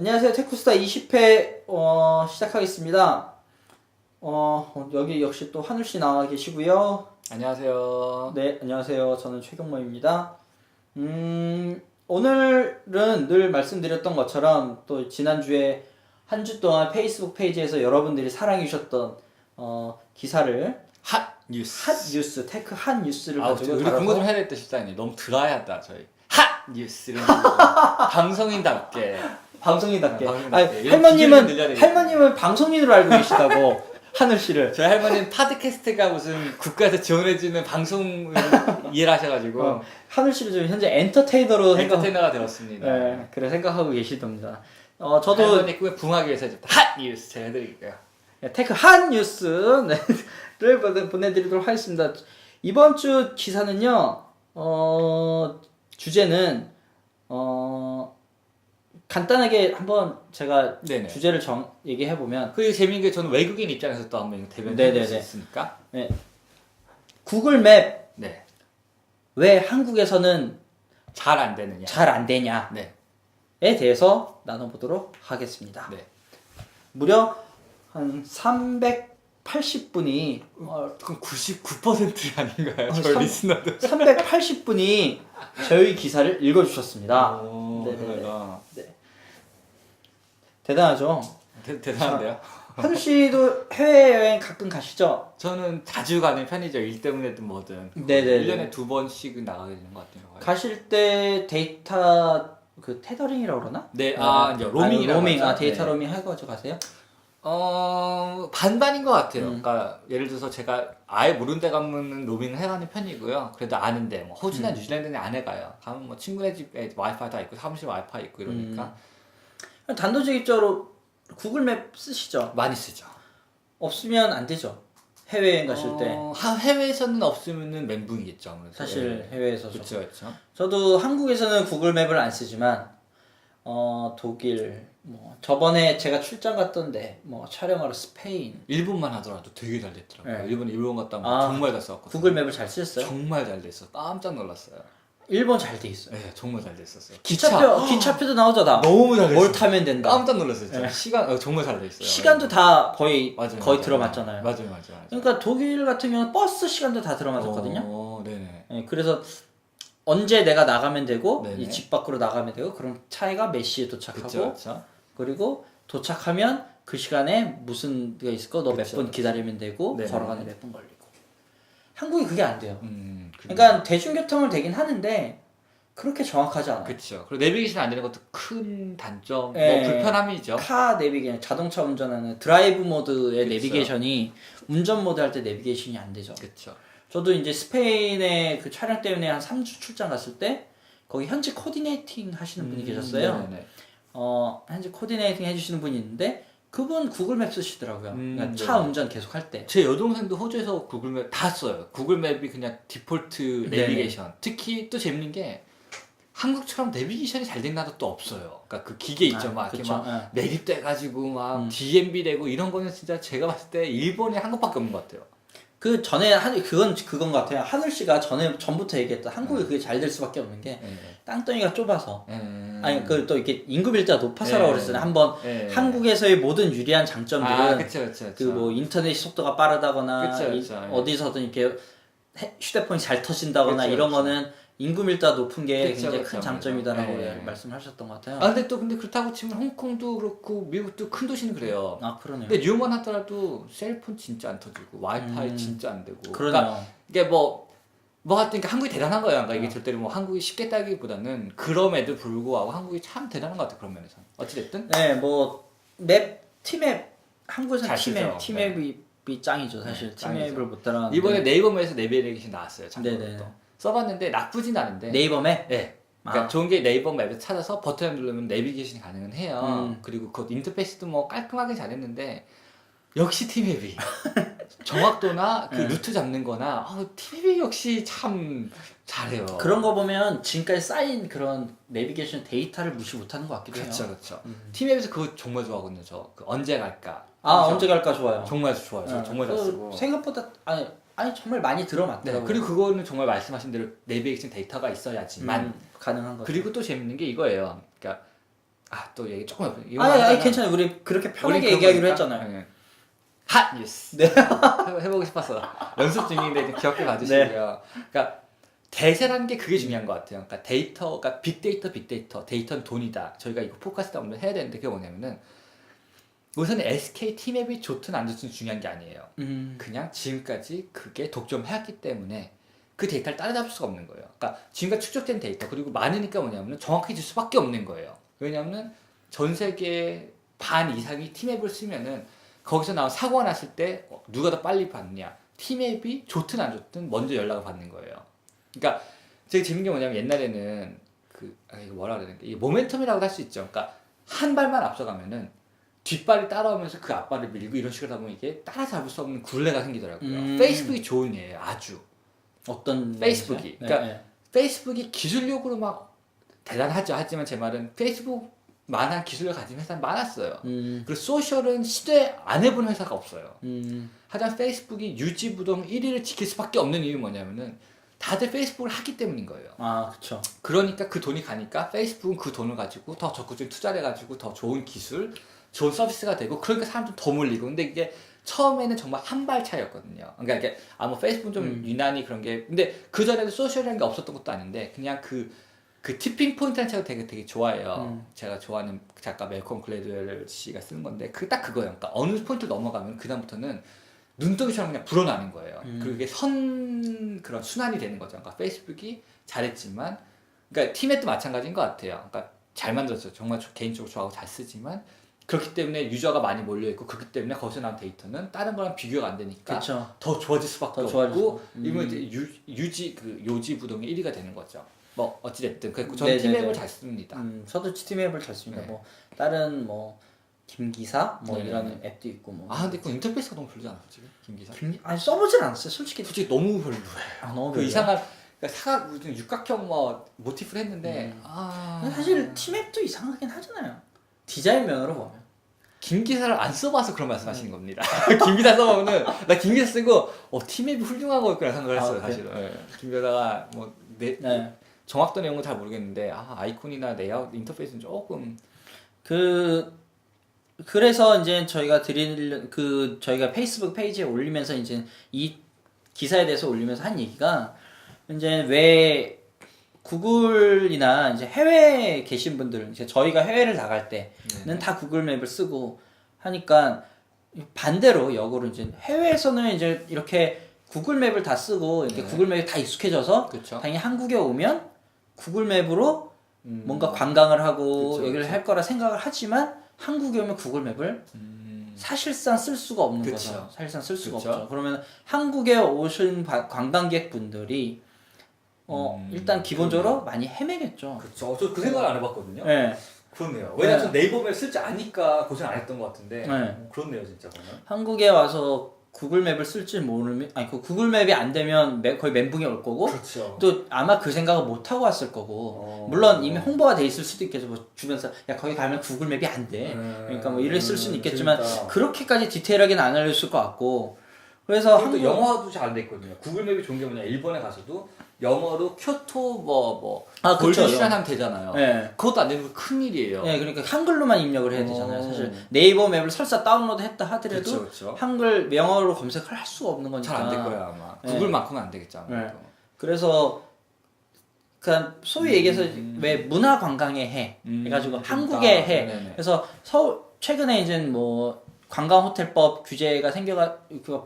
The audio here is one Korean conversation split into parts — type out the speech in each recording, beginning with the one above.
안녕하세요. 테크스타 20회 어, 시작하겠습니다. 어, 여기 역시 또 하늘 씨 나와 계시고요. 안녕하세요. 네, 안녕하세요. 저는 최경모입니다. 음, 오늘은 늘 말씀드렸던 것처럼 또 지난주에 한 주 동안 페이스북 페이지에서 여러분들이 사랑해 주셨던 어, 기사를 핫 뉴스. 핫 뉴스, 테크 핫 뉴스를 아, 가지고 우리 공부 좀 해야 될때 실장님 너무 드라이하다 저희. 핫 뉴스 이런 거. 방송인답게. 방송인답게. 네, 방송인답게. 아니, 기준을 할머님은. 할머님은 방송인으로 알고 계시다고 하늘 씨를. 저희 할머니는 팟캐스트가 무슨 국가에서 지원해주는 방송을 이해를 하셔가지고 어, 하늘 씨를 지금 현재 엔터테이너로 생각. 엔터테이너가 되었습니다. 네, 그래 생각하고 계시답니다. 어, 저도 할머니 꿈에 부응하기 위해서 핫 뉴스 제가 해드릴게요. 네, 테크 한 뉴스 네, 를 보내- 보내드리도록 하겠습니다. 이번 주 기사는요, 어, 주제는, 어, 간단하게 한번 제가 네네. 주제를 정, 얘기해 보면, 그리고 재밌는 게 저는 외국인 입장에서 또 한번 대변해. 볼수 있으니까. 구글 맵 네. 왜 한국에서는 잘 안 되느냐. 잘 안 되냐에 네. 대해서 나눠보도록 하겠습니다. 네. 무려 한 380분이, 어, 그럼 99% 아닌가요? 어, 저희 삼- 리스너들. 380분이 저희 기사를 읽어주셨습니다. 오, 네네네. 대단하죠? 대, 대단한데요? 한우 씨도 해외여행 가끔 가시죠? 저는 자주 가는 편이죠. 일 때문에든 뭐든. 네네네. 1년에 두 번씩은 나가게 되는 것 같아요. 가실 때 데이터 그 테더링이라고 그러나? 네, 아, 이제 로밍이라고 아니, 로밍, 아 하죠. 데이터 네. 로밍 해가지고 가세요? 어, 반반인 것 같아요. 음. 그러니까 예를 들어서 제가 아예 모르는 데 가면은 로밍을 해가는 편이고요. 그래도 아는데 뭐 호주나 음. 뉴질랜드는 안 해가요. 가면 뭐 친구네 집에 와이파이 다 있고 사무실 와이파이 있고 이러니까 단도직입적으로 구글 맵 쓰시죠? 많이 쓰죠. 없으면 안 되죠. 해외여행 가실 때 어, 하- 해외에서는 없으면은 멘붕이겠죠. 아무래도. 사실 해외에서 그렇죠, 그렇죠. 저도 한국에서는 구글 맵을 안 쓰지만 어 독일 뭐 저번에 제가 출장 갔던데 뭐 촬영하러 스페인 일본만 하더라도 되게 잘 됐더라고요. 네. 일본 일본 갔다 오면 아, 정말 잘 썼거든요. 구글 맵을 잘 쓰셨어요? 정말 잘 됐어. 깜짝 놀랐어요. 일본 잘돼 있어요. 네, 정말 잘 됐었어요. 기차표 기차표도 나오잖아. 너무 잘뭘 타면 된다. 깜짝 놀랐어요. 진짜. 시간 어, 정말 잘 돼 있어요. 시간도 다 거의 맞아요, 거의 맞아요. 들어맞잖아요. 맞아요, 맞아요. 맞아요. 그러니까 독일 같은 경우는 버스 시간도 다 들어맞았거든요. 어, 네네. 예, 그래서 언제 내가 나가면 되고 네네. 이 집 밖으로 나가면 되고 그럼 차이가 몇 시에 도착하고 그렇죠, 그렇죠. 그리고 도착하면 그 시간에 무슨 게 있을 거너 몇 그쵸, 분 그쵸. 기다리면 되고 네네. 걸어가는 몇 분 걸리고 한국이 그게 안 돼요. 음, 그러니까 대중교통을 되긴 하는데 그렇게 정확하지 않아요. 그렇죠. 그리고 내비게이션 안 되는 것도 큰 단점, 예. 뭐 불편함이죠. 카 내비게이션, 자동차 운전하는 드라이브 모드의 그쵸. 내비게이션이 운전 모드 할 때 내비게이션이 안 되죠. 그렇죠. 저도 이제 스페인에 그 촬영 때문에 한 3주 출장 갔을 때 거기 현지 코디네이팅 하시는 분이 계셨어요. 음, 네네네. 어, 현지 코디네이팅 해주시는 분이 있는데 그분 구글맵 쓰시더라고요. 음, 그러니까 네. 차 운전 계속 할 때. 제 여동생도 호주에서 구글맵 다 써요. 구글맵이 그냥 디폴트. 내비게이션. 특히 또 재밌는 게 한국처럼 내비게이션이 잘 된 나라도 또 없어요. 그러니까 그 기계 있죠. 아, 막 이렇게. 막 예. 매립돼가지고 막 음. DMB 되고 이런 거는 진짜 제가 봤을 때 일본에 한국밖에 없는 것 같아요. 그 전에 한 그건 그건 것 같아요. 하늘 씨가 전에 전부터 얘기했던 음. 한국이 그게 잘 될 수밖에 없는 게 예. 땅덩이가 좁아서. 예. 아니 그 또 이렇게 인구 밀도가 높아서라고 네. 그랬잖아요. 한번 예. 한국에서의 모든 유리한 장점들은 아, 그쵸. 그뭐 인터넷 속도가 빠르다거나 그쵸, 이- 그쵸, 예. 어디서든 이렇게 해- 휴대폰이 잘 터진다거나 그쵸, 이런. 거는 인구 밀도가 높은 게 그쵸, 굉장히 그쵸, 큰 장점이다라고. 예. 말씀하셨던 것 같아요. 아 근데 또 근데 그렇다고 치면 홍콩도 그렇고 미국도 큰 도시는 그래요. 아 그러네요. 근데 뉴욕만 하더라도 셀폰 진짜 안 터지고 와이파이 음. 진짜 안 되고. 그러네요. 그러니까 이게 뭐. 뭐 하여튼 그러니까 한국이 대단한 거예요. 그러니까 이게 어. 절대로 뭐 한국이 쉽겠다기보다는 그럼에도 불구하고 한국이 참 대단한 것 같아요. 그런 면에서. 어찌됐든. 네, 뭐맵 티맵 한국에서 잘 티맵 쓰죠. 티맵이 이 짱이죠 사실 네. 티맵을 못 따라가는데 이번에 네이버 맵에서 내비게이션 나왔어요. 참고로 네네. 또. 써봤는데 나쁘진 않은데. 네이버 맵 네. 그러니까 아. 좋은 게 네이버 맵에 찾아서 버튼을 누르면 내비게이션이 가능은 해요. 음. 그리고 그 인터페이스도 뭐 깔끔하게 잘했는데 역시 티맵이 정확도나 그 네. 루트 잡는 거나 어, 티맵이 역시 참 잘해요. 그런 거 보면 지금까지 쌓인 그런 내비게이션 데이터를 무시 못하는 것 같기도 그렇죠, 해요. 그렇죠. 음. 티맵에서 그거 정말 좋아하거든요. 저 그 언제 갈까? 아 그죠? 언제 갈까 좋아요. 정말 좋아요. 저 네, 정말 잘그 쓰고. 생각보다 아니 아니 정말 많이 네, 들어맞더라고요. 그리고 그거는 정말 말씀하신 대로 내비게이션 데이터가 있어야지만 음, 가능한 거죠. 그리고 또 재밌는 게 이거예요. 그러니까 아 또 얘기 조금 아니 아니 괜찮아요. 우리 그렇게 편하게 얘기하기로 했잖아요. 핫 뉴스. 네. 해- 해보고 싶어서 연습 중인데 좀 기억해 봐주시고요. 네. 그러니까 대세라는 게 그게 중요한 것 같아요. 그러니까 데이터가 빅데이터, 빅데이터, 데이터는 돈이다. 저희가 이거 포커스 한번 해야 되는데 그게 뭐냐면은 우선 SK 팀앱이 좋든 안 좋든 중요한 게 아니에요. 음. 그냥 지금까지 그게 독점해왔기 때문에 그 데이터를 따라잡을 수가 없는 거예요. 그러니까 지금까지 축적된 데이터 그리고 많으니까 뭐냐면 정확해질 수밖에 없는 거예요. 왜냐하면 전 세계 반 이상이 팀앱을 쓰면은 거기서 나온 사고가 났을 때 어, 누가 더 빨리 받느냐 팀앱이 좋든 안 좋든 먼저 연락을 받는 거예요. 그러니까 되게 재밌는 게 뭐냐면 옛날에는 그 아, 뭐라 그래야 되나 이 모멘텀이라고 할 수 있죠. 그러니까 한 발만 앞서가면은 뒷발이 따라오면서 그 앞발을 밀고 이런 식으로 하다 보면 이게 따라잡을 수 없는 굴레가 생기더라고요. 음. 페이스북이 좋은 예예요. 아주. 어떤 페이스북이. 네, 그러니까 네. 페이스북이 기술력으로 막 대단하죠. 하지만 제 말은 페이스북만한 기술을 가진 회사는 많았어요. 음. 그리고 소셜은 시도에 안 해본 회사가 없어요. 음. 하지만 페이스북이 유지부동 1위를 지킬 수밖에 없는 이유는 뭐냐면은 다들 페이스북을 하기 때문인 거예요. 아 그렇죠. 그러니까 그 돈이 가니까 페이스북은 그 돈을 가지고 더 적극적으로 투자를 해가지고 더 좋은 기술, 좋은 서비스가 되고 그러니까 사람들 더 몰리고 근데 이게 처음에는 정말 한 발 차이였거든요. 그러니까 이게 아무 페이스북은 좀 음. 유난히 그런 게 근데 그 전에도 소셜이라는 게 없었던 것도 아닌데 그냥 그 그 티핑 포인트라는 책을 되게 되게 좋아해요. 음. 제가 좋아하는 작가 멜콤 글래드웰 씨가 쓰는 건데 그 딱 그거예요. 그러니까 어느 포인트 를 넘어가면 그 다음부터는 눈덩이처럼 그냥 불어나는 거예요. 음. 그게 선 그런 순환이 되는 거죠. 그러니까 페이스북이 잘했지만, 그러니까 팀앱도 마찬가지인 것 같아요. 그러니까 잘 만들었어요. 정말 저- 개인적으로 좋아하고 잘 쓰지만 그렇기 때문에 유저가 많이 몰려 있고 그렇기 때문에 거기서 나온 데이터는 다른 거랑 비교가 안 되니까 그렇죠. 더 좋아질 수밖에 더 없고 수- 음. 이러면 이제 유, 유지 그 요지 부동의 1위가 되는 거죠. 뭐 어찌 됐든 그래서 저는 네네네. 팀앱을 잘 씁니다. 음, 저도 팀앱을 잘 씁니다. 네. 뭐 다른 뭐 김기사 뭐 네네. 이런 앱도 있고 뭐. 아 근데 그 인터페이스가 너무 별로지 않아요 지금 김기사? 김 아니 써보질 않았어요. 솔직히. 솔직히 너무 별로예요. 아 너무 그 별로야. 이상한 그러니까 사각 무슨 육각형 뭐 모티프를 했는데 음. 아 사실 팀앱도 이상하긴 하잖아요. 디자인 면으로 보면. 김기사를 안 써봐서 그런 말씀하시는 겁니다. 김기사 써보면은 나 김기사 쓰고 어 팀앱이 훌륭한 거였구나 생각을 아, 했어요 그래요? 사실은. 예. 김기사가 뭐 내 네. 정확도 내용은 잘 모르겠는데 아 아이콘이나 레이아웃 인터페이스는 조금 그 그래서 이제 저희가 드릴 그 저희가 페이스북 페이지에 올리면서 이제 이 기사에 대해서 올리면서 한 얘기가 이제 왜 구글이나 이제 해외에 계신 분들 이제 저희가 해외를 나갈 때는 다 구글 맵을 쓰고 하니까 반대로 역으로 이제 해외에서는 이제 이렇게 구글 맵을 다 쓰고 이렇게 네. 구글 맵이 다 익숙해져서 그렇죠. 당연히 한국에 오면 구글 맵으로 음. 뭔가 관광을 하고 그쵸, 여기를 그쵸. 할 거라 생각을 하지만 한국에 오면 구글 맵을 음. 사실상 쓸 수가 없는 그쵸. 거죠. 사실상 쓸 수가 그쵸. 없죠. 그러면 한국에 오신 바- 관광객분들이 어 음, 일단 기본적으로 많이 헤매겠죠. 그렇죠. 저 그 생각 안 해봤거든요. 네. 그렇네요. 왜냐면 왜냐면 네이버 맵 쓸 줄 아니까 고생 안 했던 것 같은데 네. 그렇네요 진짜 그러면. 한국에 와서 구글 맵을 쓸줄 모르면 아니 그 구글 맵이 안 되면 매- 거의 멘붕이 올 거고 그렇죠. 또 아마 그 생각을 못 하고 왔을 거고 어. 물론 이미 홍보가 돼 있을 수도 있겠죠. 뭐 주변에서 야 거기 가면 구글 맵이 안 돼. 음, 그러니까 뭐 이랬을 수는 있겠지만 재밌다. 그렇게까지 디테일하게는 안 알려줄 것 같고 그래서 한국 영어도 잘돼 있거든요. 구글 맵이 좋은 게 뭐냐 일본에 가서도 영어로 쿄토 뭐 뭐 아, 그쵸. 골드슈란하면 되잖아요. 예. 그것도 안 되는 거 큰일이에요. 예, 그러니까 한글로만 입력을 해야 되잖아요. 어. 사실 네이버 맵을 설사 다운로드 했다 하더라도 그렇죠, 그렇죠. 한글 영어로 검색을 할 수가 없는 거니까. 잘 안 될 거야 아마. 네. 구글만큼은 안 되겠죠 아무래도. 그래서 그냥 소위 얘기해서 음. 왜 문화 관광의 해 음, 해가지고 재밌다. 한국의 해. 네네. 그래서 서울 최근에 이제 뭐 관광 호텔법 규제가 생겨가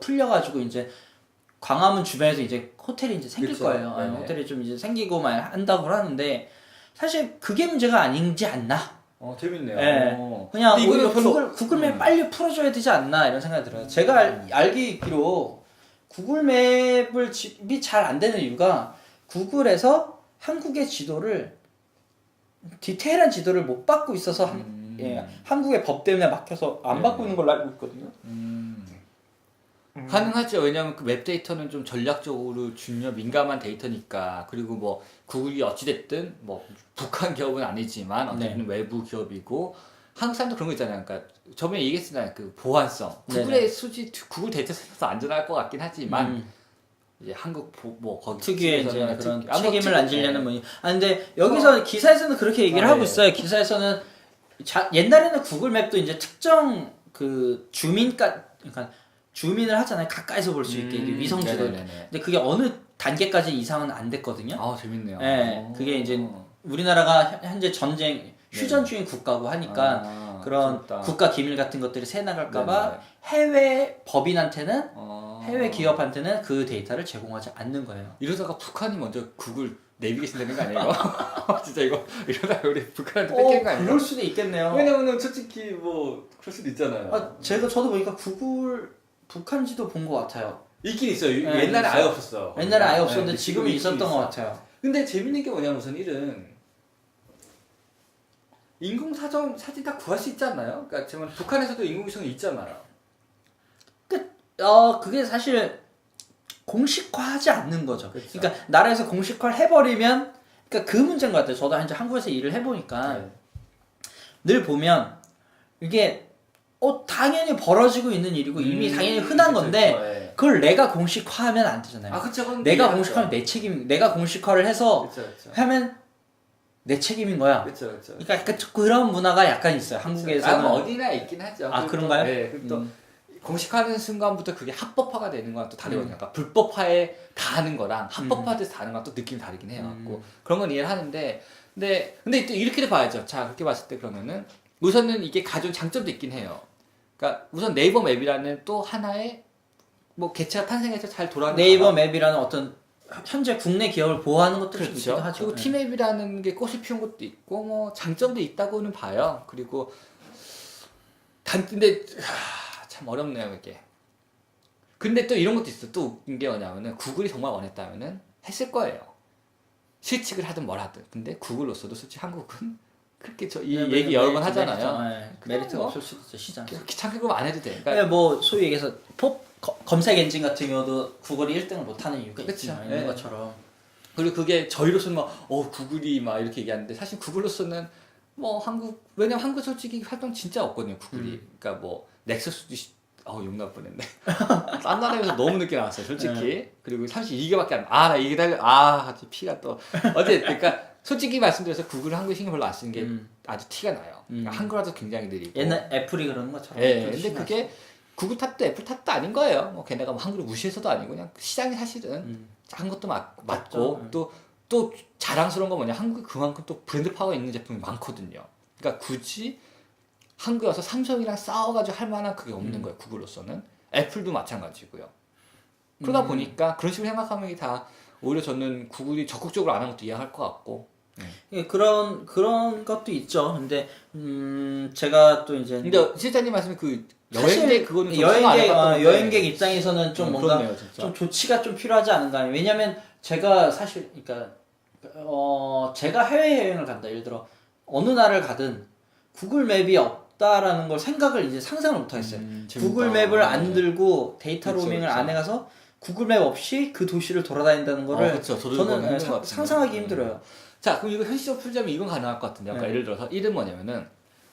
풀려가지고 이제 광화문 주변에서 이제 호텔이 이제 생길 그쵸. 거예요. 아니, 네네. 호텔이 좀 이제 생기고 막 한다고 하는데 사실 그게 문제가 아닌지 않나. 어 재밌네요. 예. 어. 그냥 근데 오히려 이거는 별로- 구글 구글맵 음. 빨리 풀어줘야 되지 않나 이런 생각이 들어요. 제가 알, 알기로 구글맵을 이잘 안 되는 이유가 구글에서 한국의 지도를 디테일한 지도를 못 받고 있어서 한- 음. 예, 한국의 법 때문에 막혀서 안 네. 받고 있는 걸로 알고 있거든요. 음. 가능하죠. 왜냐하면 그 웹 데이터는 좀 전략적으로 중요 민감한 데이터니까 그리고 뭐 구글이 어찌 됐든 뭐 북한 기업은 아니지만 어쨌든 네. 외부 기업이고 한국 사람도 그런 거 있잖아요. 그러니까 저번에 얘기했잖아요. 그 보안성. 네네. 구글의 수지 구글 데이터 센터도 안전할 것 같긴 하지만 음, 이제 한국 보, 뭐 거기 특유의 이제 그런 특- 책임을 특- 안 지려는 네. 분이. 아 근데 여기서 기사에서는 그렇게 얘기를 아, 하고 네. 있어요. 기사에서는 자, 옛날에는 구글 맵도 이제 특정 그 주민까 그러니까 주민을 하잖아요. 가까이서 볼 수 있게 음, 위성 지도. 근데 그게 어느 단계까지 이상은 안 됐거든요. 아 재밌네요. 네, 어. 그게 이제 우리나라가 현- 현재 전쟁 휴전 중인 국가고 하니까 아, 그런 부럽다. 국가 기밀 같은 것들이 새 나갈까봐. 해외 법인한테는 어. 해외 기업한테는 그 데이터를 제공하지 않는 거예요. 이러다가 북한이 먼저 구글 내비게이션 되는 거 아니에요? 진짜 이거 이러다가 우리 북한한테 어, 뺏기는 거 아니에요? 그럴 수도 있겠네요. 왜냐면은 솔직히 뭐 그럴 수도 있잖아요. 아, 제가 저도 보니까 구글 북한 지도 본 것 같아요. 있긴 있어요. 네, 옛날에 있어요. 아예 없었어. 옛날에 아예 네, 없었는데 근데 지금은 있긴 있었던 있어. 것 같아요. 근데 재밌는 게 뭐냐면 우선 일은 인공 사정 사진 다 구할 수 있지 않나요? 그러니까 지금 북한에서도 인공위성이 있잖아요. 어 그게 사실 공식화하지 않는 거죠. 그쵸. 그러니까 나라에서 공식화를 해버리면 그러니까 그 문제인 것 같아요. 저도 이제 한국에서 일을 해보니까 네. 늘 보면 이게 어 당연히 벌어지고 있는 일이고 이미 음, 당연히 흔한 그쵸, 건데 그쵸, 네. 그걸 내가 공식화하면 안 되잖아요. 아 그쵸. 그건 내가 이해하죠. 공식화하면 내 책임. 내가 공식화를 해서 그쵸 그쵸. 하면 내 책임인 거야. 그쵸 그쵸. 그러니까 그- 그런 문화가 약간 있어요. 아, 한국에서는. 뭐 어디나 있긴 하죠. 아, 그런가요? 또, 네. 또 음. 공식화하는 순간부터 그게 합법화가 되는 거랑 또 다르거든요. 음. 그러니까 불법화에 다 하는 거랑 합법화돼서 다 하는 거랑 또 느낌이 다르긴 해요. 음. 갖고 그런 건 이해를 하는데, 근데 근데 또 이렇게도 봐야죠. 자 그렇게 봤을 때 그러면은 우선은 이게 가져온 장점도 있긴 해요. 그러니까 우선 네이버 맵이라는 또 하나의 뭐 개체가 탄생해서 잘 돌아가는 네이버 맵이라는 어떤 현재 국내 기업을 보호하는 것도 좀 그렇죠. 있기도 하죠. 그리고 네. 티맵이라는 게 꽃이 피운 것도 있고 뭐 장점도 있다고는 봐요. 그리고 단 근데 하, 참 어렵네요 이게. 근데 또 이런 것도 있어. 또 웃긴 게 뭐냐면은 구글이 정말 원했다면은 했을 거예요. 실직을 하든 뭘 하든. 근데 구글로서도 솔직히 한국은 그렇게 저이 네, 얘기 네, 여러 번 하잖아요. 메리트, 네. 메리트가 뭐. 없을 수도 있죠 시장. 귀찮게 그러면 안 해도 돼. 그러니까 그러니까 뭐 소위 얘기해서 포, 거- 검색 엔진 같은 경우도 구글이 1등을 못하는 이유가. 있지만 네. 있는 것처럼. 그리고 그게 저희로서는 막, 어, 구글이 막 이렇게 얘기하는데, 사실 구글로서는 뭐 한국, 왜냐면 한국 솔직히 활동 진짜 없거든요, 구글이. 음. 그러니까 뭐, 넥서스도, 욕 나올 뻔했네. 딴 나라에서 너무 늦게 나왔어요, 솔직히. 네. 그리고 사실 이게밖에 안, 아, 나 이게 달려, 아, 피가 또. 어쨌든, 그러니까 솔직히 말씀드려서 구글은 한국에 신경 별로 안 쓰는 게 음. 아주 티가 나요. 그러니까 음. 한글화도 굉장히 느리고. 옛날 애플이 그러는 것처럼. 예, 좀 근데. 그게 구글 탓도 애플 탓도 아닌 거예요. 뭐 걔네가 뭐 한글을 무시해서도 아니고 그냥 시장이 사실은 음. 한 것도 맞, 맞고 맞죠. 음. 또또 자랑스러운 건 뭐냐 한국이 그만큼 또 브랜드 파워 있는 제품이 많거든요. 그러니까 굳이 한국에 와서 삼성이랑 싸워가지고 할 만한 그게 없는 음. 거예요. 구글로서는 애플도 마찬가지고요. 그러다 음. 보니까 그런 식으로 생각하면 이게 다 오히려 저는 구글이 적극적으로 안 하는 것도 이해할 것 같고. 예, 그런 그런 것도 있죠. 근데 음 제가 또 이제 근데 실장님 말씀에 그 여행객 그거는 여행객 어. 여행객 입장에서는 좀 음, 뭔가 그렇네요. 좀 조치가 좀 필요하지 않은가. 왜냐면 제가 사실 그러니까 어 제가 해외 여행을 간다. 예를 들어 어느 나라를 가든 구글 맵이 없다라는 걸 생각을 이제 상상을 못 하겠어요. 음, 구글. 맵을 안 들고 데이터 그쵸, 로밍을 그쵸. 안 해가서 구글 맵 없이 그 도시를 돌아다닌다는 거를 어, 그쵸. 저는 상- 같은데. 상상하기 음. 힘들어요. 자, 그럼 이거 현실적으로 풀자면 이건 가능할 것 같은데. 아까 네. 예를 들어서 이름 뭐냐면은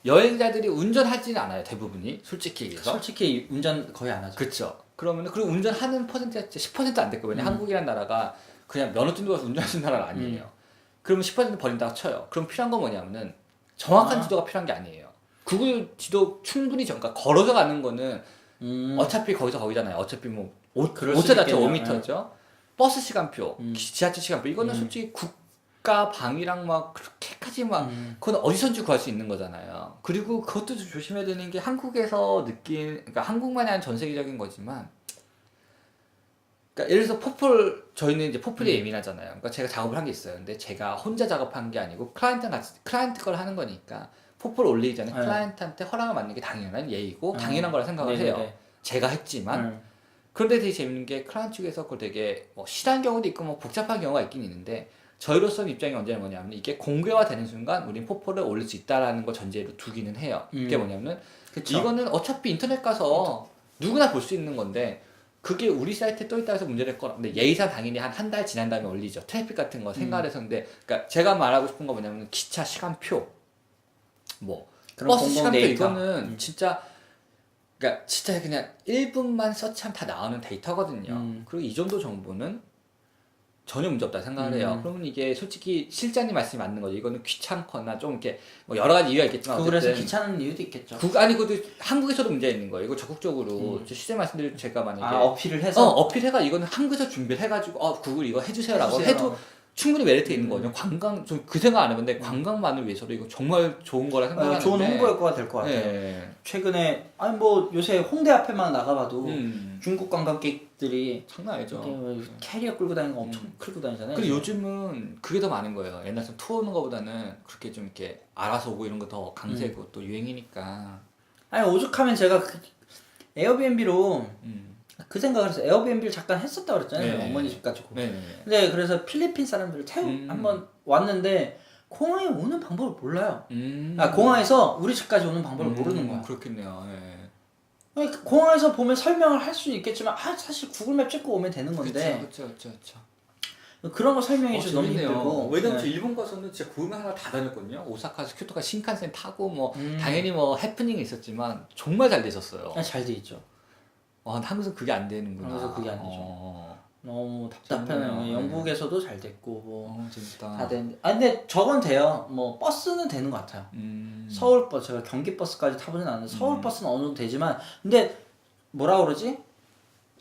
여행자들이 운전하지는 않아요, 대부분이. 솔직히 얘기해서. 솔직히 운전 거의 안 하죠. 그쵸. 그러면은 그리고 운전하는 퍼센트가 10%안 됐고 왜냐 음. 한국이란 나라가 그냥 면허증 도 가서 운전할 수 있는 나라는 아니에요. 그러면 10% 버린다고 쳐요. 그럼 필요한 건 뭐냐면은 정확한 아. 지도가 필요한 게 아니에요. 구글 지도 충분히 정, 그러니까 걸어서 가는 거는 음. 어차피 거기서 거기잖아요. 어차피 뭐 오, 그럴 수 5차 자체 있겠네요. 5m죠. 버스 시간표, 음. 지하철 시간표 이거는 음. 솔직히 국 가 방이랑 막 그렇게까지 막 음. 그건 어디선지 구할 수 있는 거잖아요. 그리고 그것도 좀 조심해야 되는 게 한국에서 느낀, 그러니까 한국만이 아니라 전 세계적인 거지만, 그러니까 예를 들어서 포폴, 저희는 이제 포폴이 음. 예민하잖아요. 그러니까 제가 작업을 한 게 있어요. 근데 제가 혼자 작업한 게 아니고 클라이언트랑 같이, 클라이언트 걸 하는 거니까 포폴 올리기 전에 네. 클라이언트한테 허락을 받는 게 당연한 예의고 아. 당연한 거라 생각을 해요. 네네네. 제가 했지만, 음. 그런데 되게 재밌는 게 클라이언트 측에서 그걸 되게 뭐 실한 경우도 있고 뭐 복잡한 경우가 있긴 있는데 저희로서는 입장이 언제나 뭐냐면 이게 공개화 되는 순간 우린 포폴을 올릴 수 있다라는 걸 전제로 두기는 해요. 이게 음. 뭐냐면 그쵸. 이거는 어차피 인터넷 가서 누구나 볼 수 있는 건데 그게 우리 사이트에 떠 있다 해서 문제될 거라. 근데 예의상 당연히 한 한 달 지난 다음에 올리죠. 트래픽 같은 거 생각을 해서 근데 그러니까 제가 말하고 싶은 거 뭐냐면 기차 시간표 뭐 그런 버스 시간표 데이터. 이거는 음. 진짜 그러니까 진짜 그냥 1분만 서치하면 다 나오는 데이터거든요. 음. 그리고 이 정도 정보는 전혀 문제 없다 생각을 해요. 음. 그러면 이게 솔직히 실장님 말씀이 맞는 거죠. 이거는 귀찮거나 좀 이렇게 뭐 여러 가지 이유가 있겠지만 그 그래서 귀찮은 이유도 있겠죠. 국, 아니 그것도 한국에서도 문제가 있는 거예요. 이거 적극적으로 음. 저 시장 말씀드릴 제가 만약에 아 어필을 어, 해서 어필해가 이거는 한국에서 준비를 해가지고 어 구글 이거 해주세요라고 해주세요. 해도 충분히 메리트 있는 음. 거죠. 관광 좀 그 생각 안 해봤는데 관광만을 위해서도 이거 정말 좋은 거라 어, 생각하는데 좋은 홍보 효과가 될 것 같아요. 네. 최근에 아니 뭐 요새 홍대 앞에만 나가봐도 음. 중국 관광객들이 장난 아니죠. 뭐 캐리어 끌고 다니는 거 엄청 끌고 다니잖아요. 그리고 요즘은 그게 더 많은 거예요. 옛날처럼 투어 오는 거보다는 그렇게 좀 이렇게 알아서 오고 이런 거 더 강세고 또 유행이니까. 아니 오죽하면 제가 그 에어비앤비로 음. 그 생각을 해서 에어비앤비를 잠깐 했었다 그랬잖아요. 네. 어머니 집 가지고. 네네. 근데 그래서 필리핀 사람들을 태우 음. 한번 왔는데 공항에 오는 방법을 몰라요. 음. 아 공항에서 우리 집까지 오는 방법을 모르는 거야. 그렇겠네요. 예. 그 공항에서 보면 설명을 할 수는 있겠지만 아 사실 구글맵 찍고 오면 되는 건데 그렇죠, 그렇죠, 그렇죠. 그런 거 설명해 어, 주기 너무 재밌네요. 힘들고. 왜냐면 네. 저 일본 가서는 진짜 구름 하나 다 다녔거든요. 오사카에서 큐토가 신칸센 타고 뭐 음. 당연히 뭐 해프닝이 있었지만 정말 잘 됐었어요. 그냥 잘돼 있죠. 와, 한국에서 그게 안 되는구나. 한국에서 그게 안 되죠. 어, 너무 답답하네요. 재밌네요. 영국에서도 잘 됐고 뭐. 어, 재밌다. 다 되는데 아 근데 저건 돼요 뭐 버스는 되는 것 같아요 음. 서울 버스 제가 경기 버스까지 타보진 않았는데 서울 버스는 어느 정도 되지만 근데 뭐라 그러지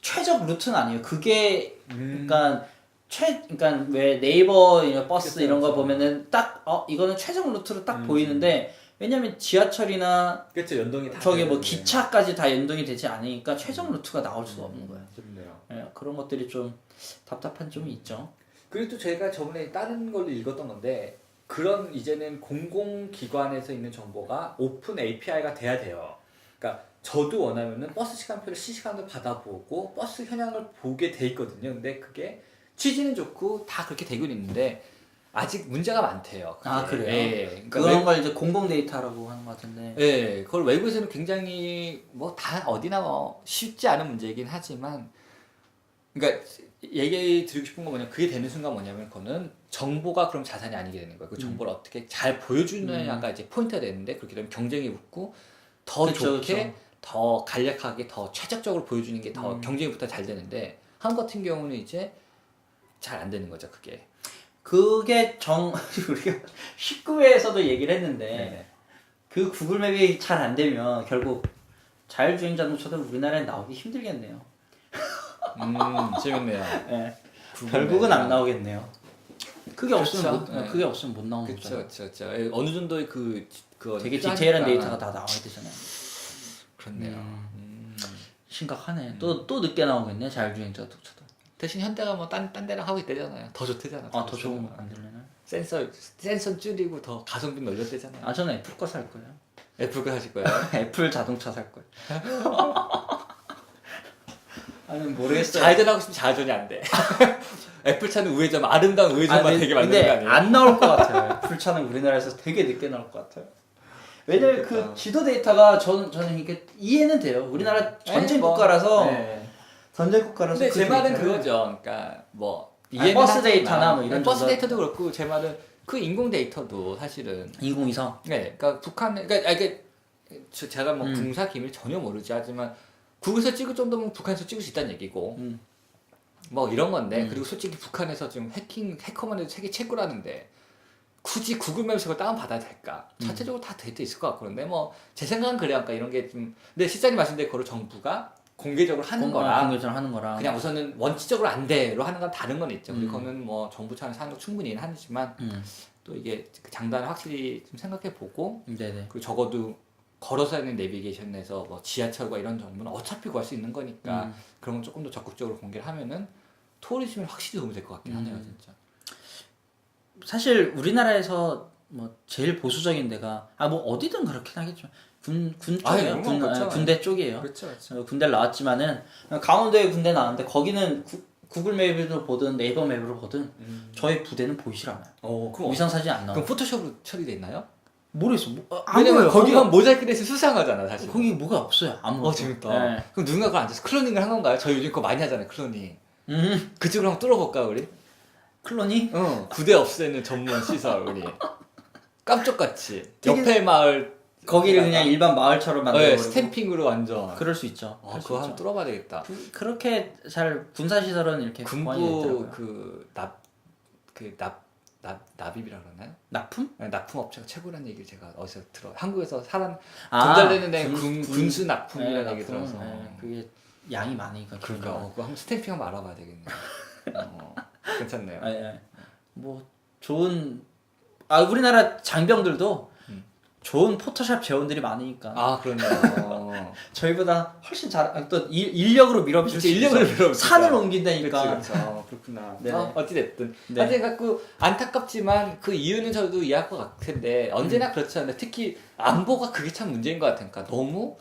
최적 루트는 아니에요 그게 음. 그러니까 최 그러니까 왜 네이버 버스 그쵸, 이런 거 그쵸. 보면은 딱 어 이거는 최적 루트로 딱 음. 보이는데 왜냐면 지하철이나 그렇죠. 연동이 다 저기 뭐 되는데. 기차까지 다 연동이 되지 않으니까 최적 루트가 나올 수가 없는 거예요 재밌네요. 예, 그런 것들이 좀 답답한 점이 있죠 그리고 또 제가 저번에 다른 걸로 읽었던 건데 그런 이제는 공공기관에서 있는 정보가 오픈 API가 돼야 돼요. 그러니까 저도 원하면은 버스 시간표를 실시간으로 받아보고 버스 현황을 보게 돼 있거든요. 근데 그게 취지는 좋고 다 그렇게 되고 있는데 아직 문제가 많대요. 그게. 아, 그래요? 예. 그러니까 그런 외- 걸 이제 공공 데이터라고 하는 것 같은데 예, 그걸 외국에서는 굉장히 뭐 다 어디나 뭐 쉽지 않은 문제이긴 하지만, 그러니까 얘기 드리고 싶은 건 뭐냐, 그게 되는 순간 뭐냐면 그거는 정보가 그럼 자산이 아니게 되는 거예요. 그 정보를 어떻게 잘 보여주느냐가 이제 포인트가 되는데 그렇게 되면 경쟁이 붙고 더 그쵸, 좋게, 그쵸. 더 간략하게, 더 최적적으로 보여주는 게 더 음. 경쟁이 붙어 잘 되는데 한국 같은 경우는 이제 잘 안 되는 거죠, 그게. 그게 정 우리가 19회에서도 얘기를 했는데 네. 그 구글맵이 잘 안 되면 결국 자율주행 자동차도 우리나라에 나오기 힘들겠네요. 음, 재밌네요. 예. 구글 결국은 안. 나오겠네요. 그게 없으면 그쵸? 못, 네. 그게 없으면 못 나오는 거죠. 그쵸. 예, 어느 정도의 그, 그 되게. 디테일한 데이터가 다 나와야 되잖아요. 그렇네요. 음. 음. 심각하네. 또또 늦게 나오겠네 자율주행 자동차도. 대신 현대가 뭐딴 딴 데랑 하고 있대잖아요. 더 좋대잖아. 아 더 좋은 거 만들려나? 센서 센서 줄이고 더 가성비 늘렸대잖아요. 아 저는 애플 거 살 거예요. 애플 거 사실 거예요. 애플 자동차 살 거예요. 아니 모르겠어요. 좌회전하고 싶으면 좌회전이 안 돼. 애플 차는 우회전 아름다운 우회전만 아니, 되게 만드는 근데 거 아니에요? 안 나올 것 같아요. 애플 차는 우리나라에서 되게 늦게 나올 것 같아요. 왜냐면 그 지도 데이터가 저는 저는 이게 이해는 돼요. 우리나라 전쟁 네, 뭐, 국가라서 네. 전쟁 국가라서 근데 그제 말은 그거죠. 그러니까 뭐 아니, 버스 데이터나 뭐 이런 버스 정도- 데이터도 그렇고 제 말은 그 인공 데이터도 사실은 인공위성. 네, 그러니까 북한, 그러니까 아, 이게 저- 제가 뭐 음. 군사 기밀 전혀 모르지 하지만 국에서 찍을 정도면 북한에서 찍을 수 있다는 얘기고 음. 뭐 이런 건데 음. 그리고 솔직히 북한에서 지금 해킹 해커만 해도 세계 최고라는데 굳이 구글맵에서 그걸 다운 받아야 될까? 음. 자체적으로 다 데이터 있을 것 같고 그런데 뭐 제 생각은 그래요. 그러니까 이런 게 좀 근데 실장님 말씀대로 그걸 정부가 공개적으로 하는 거랑 공개전 하는 거랑 그냥 우선은 원칙적으로 안 돼로 하는 건 다른 건 있죠. 그리고 음. 그거는 뭐 정부 차원에서 하는 거 충분히 하지만 음. 또 이게 그 장단을 확실히 좀 생각해 보고 네네. 그리고 적어도 걸어서 하는 내비게이션에서 뭐 지하철과 이런 정보는 어차피 구할 수 있는 거니까 음. 그런 건 조금 더 적극적으로 공개를 하면은 투어리즘에 확실히 도움이 될 것 같긴 하네요, 음. 진짜. 사실 우리나라에서 뭐 제일 보수적인 데가 아 뭐 어디든 그렇긴 하겠지만 군, 군 아니, 쪽이에요. 군, 건 그렇죠. 군대 쪽이에요. 그렇죠, 그렇죠. 어, 군대를 나왔지만은 강원도에 군대 나왔는데 거기는 구, 구글 맵으로 보든 네이버 맵으로 보든 음. 저희 부대는 보이질 않아요. 어, 그럼 위상 사진 안 나와. 그럼 포토샵으로 처리돼 있나요? 모르겠어. 뭐, 어, 안 왜냐면. 거기가 거기, 모자이크 돼서 수상하잖아, 사실. 거기 뭐가 없어요. 아무것도. 어, 재밌다. 네. 그럼 누군가 그걸 앉아서 클로닝을 한 건가요? 저희 요즘 거 많이 하잖아요, 클로닝. 음, 그쪽으로 한번 뚫어볼까, 우리? 클로니? 어, 부대 없애는 전문 시설, 우리. 깜짝같이. 되게- 옆에 마을, 거기를 그냥 일반 마을처럼 어, 예, 만들어 버리고. 스탬핑으로 완전. 그럴 수 있죠. 수 그거 있죠. 한번 뚫어봐야 되겠다. 그, 그렇게 잘 군사 시설은 이렇게 보완이 군부 되더라고요. 그 납, 그납 납 납입이라 그러나요? 납품? 네, 납품 업체가 최고라는 얘기를 제가 어디서 들어. 한국에서 사람 아, 전달되는 데 군- 군, 군- 군수 납품이라는 네, 얘기 납품. 들어서. 네, 그게 양이 많으니까 그러니까 어, 그거 한번 스탬핑 한번 알아봐야 되겠네요. 어, 괜찮네요. 아니, 아니. 뭐 좋은 아 우리나라 장병들도 음. 좋은 포토샵 재원들이 많으니까 아 그러네요. 저희보다 훨씬 잘또 인력으로 밀어붙일 수 인력으로. 밀어붙이죠. 산을 옮긴다니까 그렇죠. 어, 그렇구나. 네네. 어, 어찌됐든. 네. 하여튼 갖고 안타깝지만 그 이유는 저도 이해할 것 같은데 언제나 음. 그렇지 않은데 특히 안보가 그게 참 문제인 것 같으니까 너무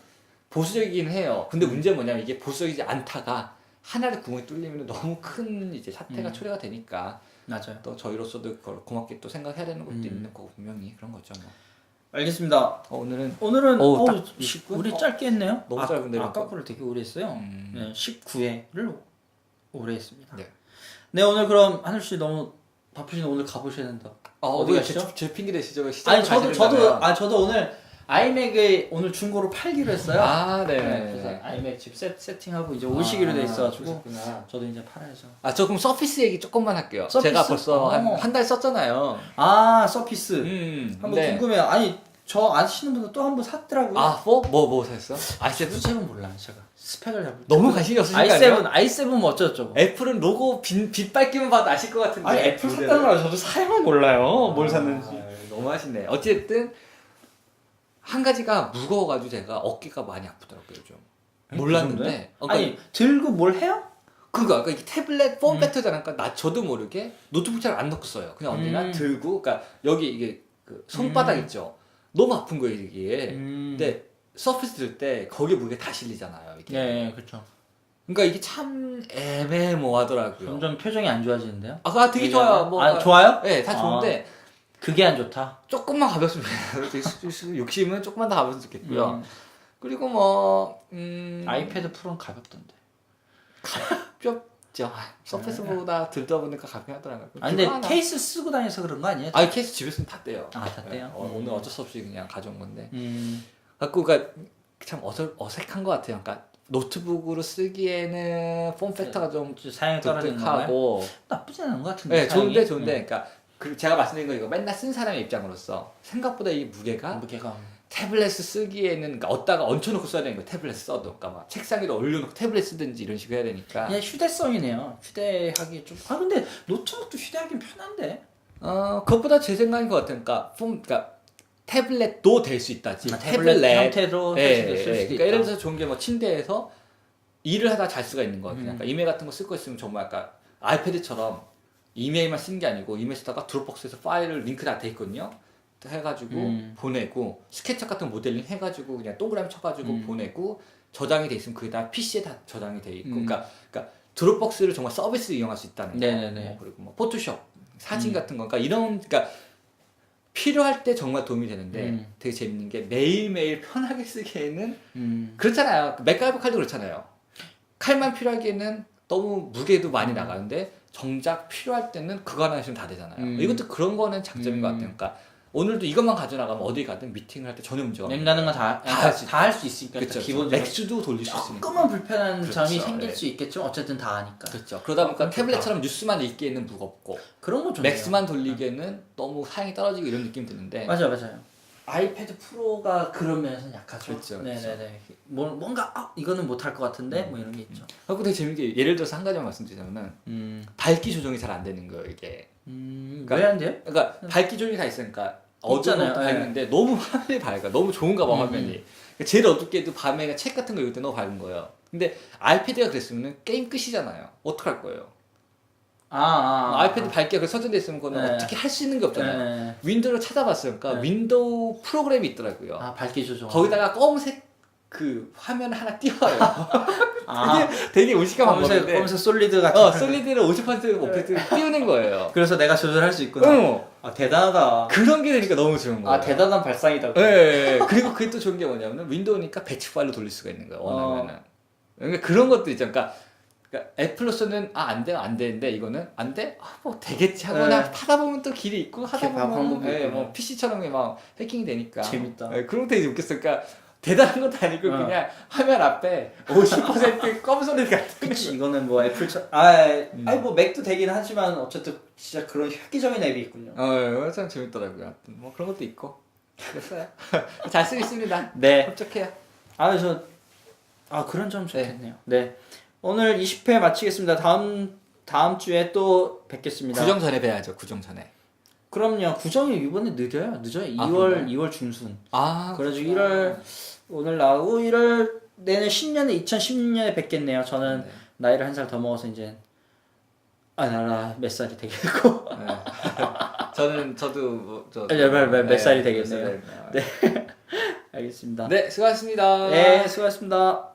보수적이긴 해요. 근데 음. 문제는 뭐냐면 이게 보수적이지 않다가 하나의 구멍이 뚫리면 너무 큰 이제 사태가 음. 초래가 되니까 맞아요. 또 저희로서도 그걸 고맙게 또 생각해야 되는 것도 음. 있는 거고 분명히 그런 거죠. 뭐. 알겠습니다. 어, 오늘은 오늘은 어우, 어우, 딱 시- 20분? 우리 어, 짧게 했네요. 너무 아, 짧은데요, 아까? 거를 되게 오래 했어요. 음. 네, 19회를 오래 했습니다. 네. 네 오늘 그럼 하늘 씨 너무 바쁘신데 오늘 가보셔야 된다. 아, 어디 어디 가시죠? 제, 제 핑계 대시죠? 시작 아니 저도 저도 아 저도 오늘 아이맥을 오늘 중고로 팔기로 했어요. 아, 네. 네, 그래서 아이맥 집 세, 세팅하고 이제 오시기로 돼 있어가지고 그러셨구나. 저도 이제 팔아야죠. 아, 저 그럼 서피스 얘기 조금만 할게요. 서피스? 제가 벌써 어. 한한달 썼잖아요. 아 서피스 음. 한번 근데- 궁금해요. 아니 저 아시는 분들 또한 번 샀더라고요. 아, 4? 뭐, 뭐 샀어? i7? i7 몰라요 제가 스펙을 잘 몰라요. 너무 관심이 없으신가요? i7 i7 뭐 어쩌고저쩌고. 애플은 로고 빛, 빛 밝기만 봐도 아실 것 같은데. 아니 애플 샀다는 걸 저도 사용은 몰라요. 뭘 샀는지. 아, 너무 하시네. 어쨌든, 한 가지가 무거워가지고 제가 어깨가 많이 아프더라고요, 좀. 몰랐는데. 어, 그러니까 아니 들고 뭘 해요? 그거 그러니까 이게 태블릿 폼 음. 배터잖아. 그러니까 나 저도 모르게 노트북 잘 안 넣고 써요. 그냥 언제나 음. 들고, 그러니까 여기 이게 그 손바닥 음. 있죠. 너무 아픈 거예요 이게. 음. 근데 서피스 들 때 거기에 무게 다 실리잖아요. 이게. 예, 예 그렇죠. 그러니까 이게 참 애매모하더라고요. 점점 표정이 안 좋아지는데요. 아, 그거 되게 좋아요. 뭐, 아 좋아요? 네, 다 아. 좋은데 그게 안 좋다. 조금만 가볍으면 욕심은 조금만 더 가볍으면 좋겠고요. 음. 그리고 뭐 음, 아이패드 프로는 가볍던데. 가볍죠. 아, 서피스보다 들다 보니까 가볍게 하더라고요. 아 근데 하나. 케이스 쓰고 다녀서 그런 거 아니에요? 아 케이스 집에서는 탔대요. 아, 탔대요? 어, 오늘 어쩔 수 없이 그냥 가져온 건데. 음. 갖고 그러니까 참 어색, 어색한 것 같아요. 그러니까 노트북으로 쓰기에는 폼 팩터가 좀 건가요? 독특하고 나쁘지 않은 것 같은데. 네, 좋은데 사양이? 좋은데 그러니까 그 제가 말씀드린 거 이거 맨날 쓴 사람의 입장으로서 생각보다 이 무게가 음. 무게가 태블릿 쓰기에는 그러니까 얻다가 얹혀놓고 써야 되는 거예요. 태블릿 써도 그러니까 막 책상 위에 올려놓고 태블릿 쓰든지 이런 식으로 해야 되니까 그냥 휴대성이네요. 휴대하기 좀. 아 근데 노트북도 휴대하기 편한데. 어 그것보다 제 생각인 것 같아요. 그러니까 폼 그러니까 태블릿도 될 수 있다지. 아, 태블릿 형태로 예, 할수 예, 있을 수도 그러니까 있다. 예를 들어서 좋은 게 뭐 침대에서 일을 하다 잘 수가 있는 것 같아요. 음. 그러니까 이메일 같은 거 쓸 거 있으면 정말 아까 아이패드처럼 이메일만 쓰는 게 아니고 이메일 쓰다가 드롭박스에서 파일을 링크 다 돼 있거든요. 해가지고 음. 보내고 스케쳐 같은 거 모델링 해가지고 그냥 동그라미 쳐가지고 음. 보내고 저장이 돼 있으면 그게 다 PC에 다 저장이 돼 있고 음. 그러니까, 그러니까 드롭박스를 정말 서비스 이용할 수 있다는 거 네네네. 뭐 그리고 뭐 포토샵 사진 음. 같은 거 그러니까 이런 그러니까 필요할 때 정말 도움이 되는데 음. 되게 재밌는 게 매일매일 편하게 쓰기에는 음. 그렇잖아요. 그 맥가이버 칼도 그렇잖아요. 칼만 필요하기에는 너무 무게도 많이 나가는데 정작 필요할 때는 그거 하나 있으면 다 되잖아요. 음. 이것도 그런 거는 장점인 음. 것 같아요. 그러니까 오늘도 이것만 가져나가면 어디 가든 미팅을 할 때 전혀 문제가 없어요. 냉가는 거다 다할 수 있으니까 그렇죠. 기본적으로 맥주도 돌릴 수 있으니까. 조금만 불편한 그렇죠. 점이 생길 네. 수 있겠지만 어쨌든 다 하니까 그렇죠. 그러다 보니까 어, 태블릿처럼 뉴스만 읽기에는 무겁고 그런 거 좋네요. 맥스만 돌리기에는 너무 사양이 떨어지고 이런 느낌이 드는데 맞아요, 맞아요. 아이패드 프로가 그런 면에서 약하죠. 그렇죠, 그렇죠. 네네네. 뭐 뭔가 아, 이거는 못할 것 같은데 뭐 이런 게 있죠. 그리고 되게 재밌는 게 예를 들어서 한 가지만 말씀드리자면은 음, 밝기 조정이 잘 안 되는 거예요 이게. 음 그러니까- 왜안 돼요? 그러니까 밝기 조정이 다 있으니까 있잖아요. 어두운 예. 밝은데 너무 화면이 밝아 너무 좋은가 봐 음, 화면이 그러니까 제일 어둡게도 밤에 책 같은 거 읽을 때 너무 밝은 거예요 근데 아이패드가 그랬으면 게임 끝이잖아요 어떡할 거예요 아, 아, 아 아이패드 밝기가 그 설정돼 있으면 그거는 네. 어떻게 할 수 있는 게 없잖아요 네. 윈도우를 찾아봤어요 그러니까 네. 윈도우 프로그램이 있더라고요 아 밝기 조정. 거기다가 검은색 그 화면 하나 띄워요 아, 그게 되게 무식한 검은색 방법인데 검은색 솔리드 같은. 어 거. 솔리드를 50% 오페트 띄우는 거예요 그래서 내가 조절할 수 있구나. 어, 아 대단하다. 그런 게 되니까 너무 좋은 거예요 아 대단한 발상이다. 예, 예, 예. 그리고 그게 또 좋은 게 뭐냐면 윈도우니까 배치 파일로 돌릴 수가 있는 거예요. 원하면은. 그러니까 그런 것도 있죠. 그러니까, 그러니까 애플로서는 아 안 돼요 안 되는데 이거는 안 돼? 아, 뭐 되겠지 하거나 네. 타다 보면 또 길이 있고 하다 보면 예. 뭐 PC처럼 막 해킹이 되니까. 재밌다. 예, 그런 거 되게 웃겼어요. 그러니까 대단한 것도 아니고 어. 그냥 화면 앞에 50% 껌소리 같은 그치 이거는 뭐 애플 처 아 음. 아니 뭐 맥도 되긴 하지만 어쨌든 진짜 그런 획기적인 앱이 있군요. 어, 이거 참 재밌더라고요. 뭐 그런 것도 있고. 그랬어요. 잘 쓰겠습니다. 네. 흡족해요. 아저 아 그런 점 좋겠네요. 네. 오늘 20회 마치겠습니다. 다음 다음 주에 또 뵙겠습니다. 구정 전에 뵈야죠. 구정 전에. 그럼요. 구정이 이번에 느려요. 늦어요. 2월 아, 그런가요? 2월 중순. 아, 그래가지고 1월 오늘 나오고 1월 내년 10년에 2010년에 뵙겠네요. 저는 네. 나이를 한 살 더 먹어서 이제 아나몇 살이 되겠고 네. 저는 저도 뭐, 저 네, 몇- 몇- 몇 살이 되겠네요. 몇 되겠네요. 알겠습니다. 네, 수고하셨습니다. 네, 수고하셨습니다.